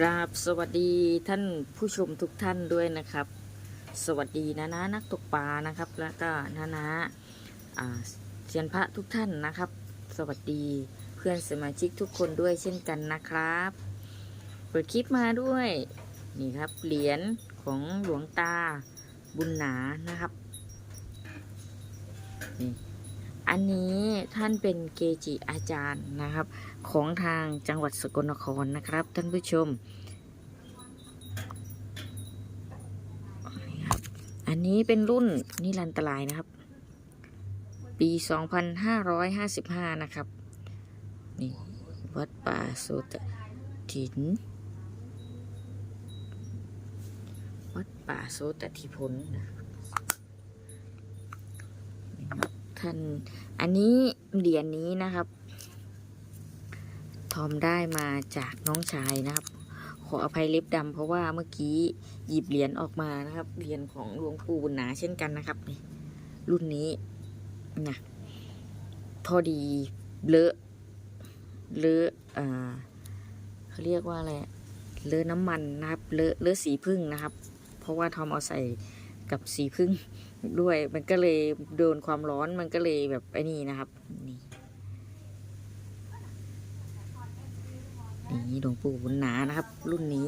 กราบสวัสดีท่านผู้ชมทุกท่านด้วยนะครับ สวัสดีนะนะนักตกปลานะครับ แล้วก็นะนะอ่าเซียนพระทุกท่านนะครับ สวัสดีเพื่อนสมาชิกทุกคนด้วยเช่นกันนะครับเปิดคลิปมาด้วยนี่ครับเหรียญของหลวงตาบุญหนานะครับนี่ อันนี้ท่านเป็นเกจิอาจารย์นะครับ ของทางจังหวัดสกลนครนะครับ ท่านผู้ชมอันนี้เป็นรุ่นนิรันตรายนะครับ ปี 2555 นะครับ นี่ วัดป่าโสตถิน วัดป่าโสตทิพลนะนี่ ครับท่านอันนี้เหรียญนี้นะครับ ทอมได้มาจากน้องชายนะครับ ขออภัยเล็บดำเพราะว่าเมื่อกี้หยิบเหรียญออกมานะครับ เหรียญของหลวงปู่บุญหนาเช่นกันนะครับนี่รุ่นนี้นะพอดีเลอะเลอะอ่าเขาเรียกว่าอะไรเลอะน้ำมันนะครับเลอะเลอะสีพึ่งนะครับ เพราะว่าทอมเอาใส่กับสีพึ่ง ด้วยมันก็เลยโดนความร้อนมันก็เลยแบบไอ้นี่นะครับนี่นี่หลวงปู่บุญหนานะครับ รุ่นนี้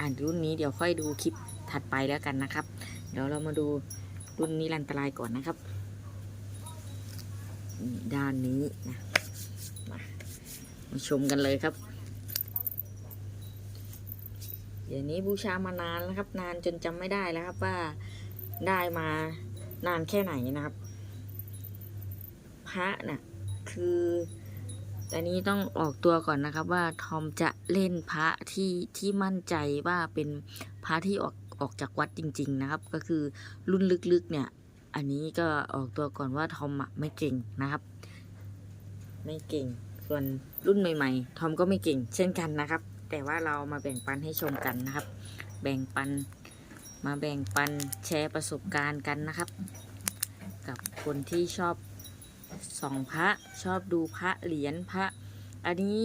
อ่านรุ่นนี้เดี๋ยวค่อยดูคลิปถัดไปแล้วกันนะครับ เดี๋ยวเรามาดูรุ่นนี้รันตรายก่อนนะครับด้านนี้นะมามาชมกันเลยครับเดี๋ยวนี้บูชามานานแล้วครับ นานจนจำไม่ได้แล้วครับว่า ได้มานานแค่ไหนนะครับ พระน่ะคือแต่นี้ต้องออกตัวก่อนนะครับว่าทอมจะเล่นพระที่ที่มั่นใจว่าเป็นพระที่ออกออกจากวัดจริง ๆ นะครับ ก็คือรุ่นลึกๆเนี่ย อันนี้ก็ออกตัวก่อนว่าทอมอะไม่เก่งนะครับ ไม่เก่ง ส่วนรุ่นใหม่ ๆ ทอมก็ไม่เก่ง เช่นกันนะครับ แต่ว่าเรามาแบ่งปันให้ชมกันนะครับ แบ่งปัน มาแบ่งปันแชร์ประสบการณ์กันนะครับ กับคนที่ชอบส่องพระชอบดูพระเหรียญพระ อันนี้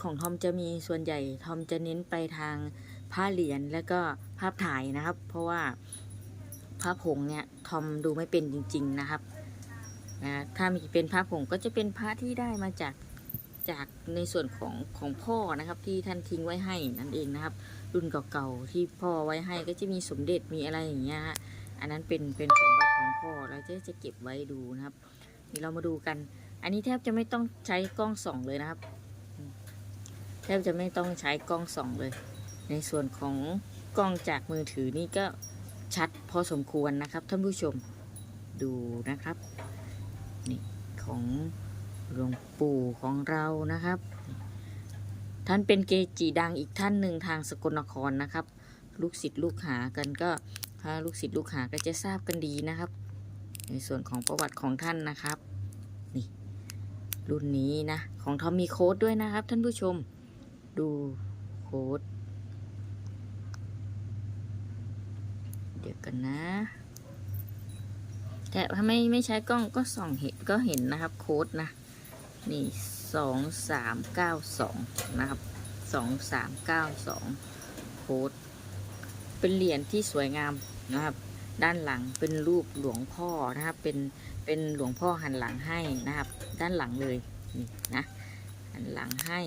ของทอมจะมีส่วนใหญ่ทอมจะเน้นไปทางพระเหรียญแล้วก็ภาพถ่ายนะครับ เพราะว่าพระผงเนี่ยทอมดูไม่เป็นจริง ๆนะครับนะถ้ามีเป็นพระผงก็จะเป็นพระที่ได้มาจากจากในส่วนของของพ่อนะครับที่ท่านทิ้งไว้ให้นั่นเองนะครับ รุ่นเก่าๆที่พ่อไว้ให้ก็จะมีสมเด็จมีอะไรอย่างเงี้ยฮะอันนั้นเป็นเป็นสมบัติของพ่อเราจะจะเก็บไว้ดูนะครับนี่เรามาดูกัน อันนี้แทบจะไม่ต้องใช้กล้องส่องเลยนะครับ แทบจะไม่ต้องใช้กล้องส่องเลย ในส่วนของกล้องจากมือถือนี่ก็ชัดพอสมควรนะครับท่านผู้ชมดูนะครับนี่ของหลวงปู่ของเรานะครับ ท่านเป็นเกจิดังอีกท่านหนึ่งทางสกลนครนะครับ ลูกศิษย์ลูกหากันก็ถ้าลูกศิษย์ลูกหาก็จะทราบกันดีนะครับ ในส่วนของประวัติของท่านนะครับ นี่ รุ่นนี้นะ ของทอมมีโค้ดด้วยนะครับ ท่านผู้ชม ดูโค้ดเดี๋ยวกันนะ แต่ถ้าไม่ไม่ใช้กล้องก็ส่องเห็นก็เห็นนะครับโค้ดนะ นี่ สองสามเก้าสองนะครับสองสามเก้าสองโค้ดเป็นเหรียญที่สวยงามนะครับ ด้านหลังเป็นรูปหลวงพ่อนะครับ เป็นเป็นหลวงพ่อหันหลังให้นะครับ ด้านหลังเลยนี่นะหันหลังให้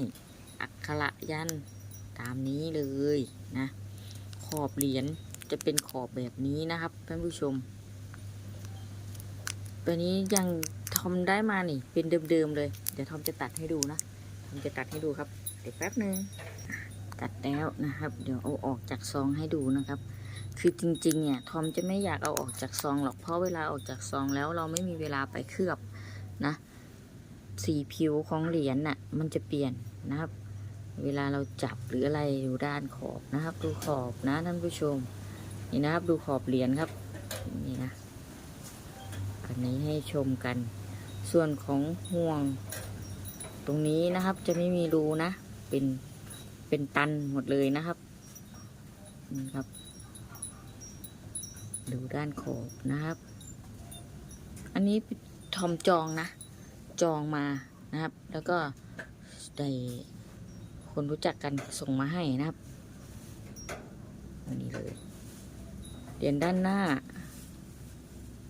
อักขระยันต์ตามนี้เลยนะ ขอบเหรียญจะเป็นขอบแบบนี้นะครับท่านผู้ชม ตัวนี้ยังทอมได้มานี่ เป็นเดิมๆเลย เดี๋ยวทอมจะตัดให้ดูนะทอมจะตัดให้ดูครับ เดี๋ยวแป๊บนึงตัดแล้วนะครับ เดี๋ยวเอาออกจากซองให้ดูนะครับ คือจริงๆเนี่ยทอมจะไม่อยากเอาออกจากซองหรอกเพราะเวลาออกจากซองแล้วเราไม่มีเวลาไปเคลือบนะ สีผิวของเหรียญน่ะมันจะเปลี่ยนนะครับ เวลาเราจับหรืออะไรดูด้านขอบนะครับ ดูขอบนะท่านผู้ชมนี่นะครับดูขอบเหรียญครับนี่นะ อันนี้ให้ชมกัน ส่วนของห่วง ตรงนี้นะครับจะไม่มีรูนะ เป็นเป็นตันหมดเลยนะครับนี่ครับ ดูด้านขอบนะครับ อันนี้ทอมจองนะ จองมานะครับ แล้วก็ได้คนรู้จักกันส่งมาให้นะครับอันนี้เลยเหรียญด้านหน้า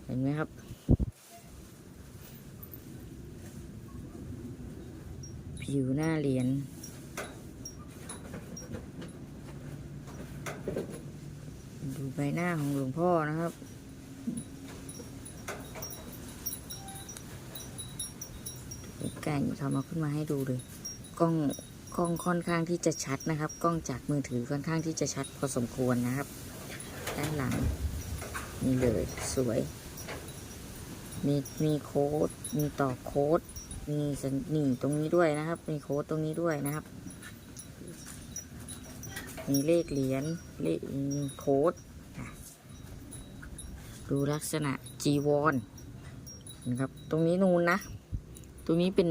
เห็นไหมครับ ผิวหน้าเหรียญดูใบหน้าของหลวงพ่อนะครับใกล้ๆทำเอาขึ้นมาให้ดูเลย กล้องกล้องค่อนข้างที่จะชัดนะครับ กล้องจากมือถือค่อนข้างที่จะชัดพอสมควรนะครับ ด้านหลัง นี่เลยสวย มีมีโค้ดมีต่อโค้ด มีสัญนี่ตรงนี้ด้วยนะครับ มีโค้ดตรงนี้ด้วยนะครับ มีเลขเหรียญเลขโค้ดดูลักษณะจีวรนนะครับ ตรงนี้นูนนะ ตรงนี้เป็น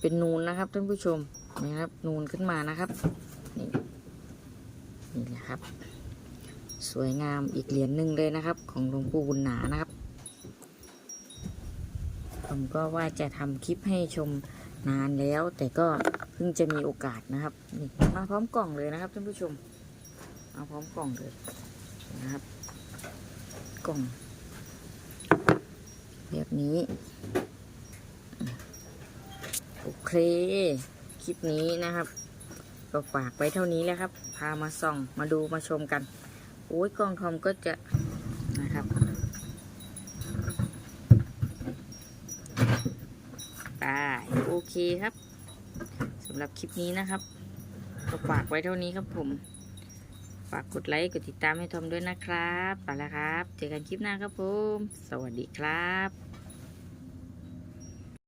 เป็นนูนนะครับท่านผู้ชมนะครับ นูนขึ้นมานะครับ นี่นี่แหละครับ สวยงามอีกเหรียญหนึ่งเลยนะครับ ของหลวงปู่บุญหนานะครับ ผมก็ว่าจะทำคลิปให้ชมนานแล้ว แต่ก็เพิ่งจะมีโอกาสนะครับนี่มาพร้อมกล่องเลยนะครับท่านผู้ชมมาพร้อมกล่องเลยนะครับ กล่องแบบนี้โอเค คลิปนี้นะครับ ก็ฝากไว้เท่านี้แล้วครับ พามาส่องมาดูมาชมกัน โอ้ยกล้องทอมก็จะนะครับไป โอเคครับสำหรับคลิปนี้นะครับ ก็ฝากไว้เท่านี้ครับผม ฝากกดไลค์กดติดตามให้ทอมด้วยนะครับไปแล้วครับ เจอกันคลิปหน้าครับผม สวัสดีครับ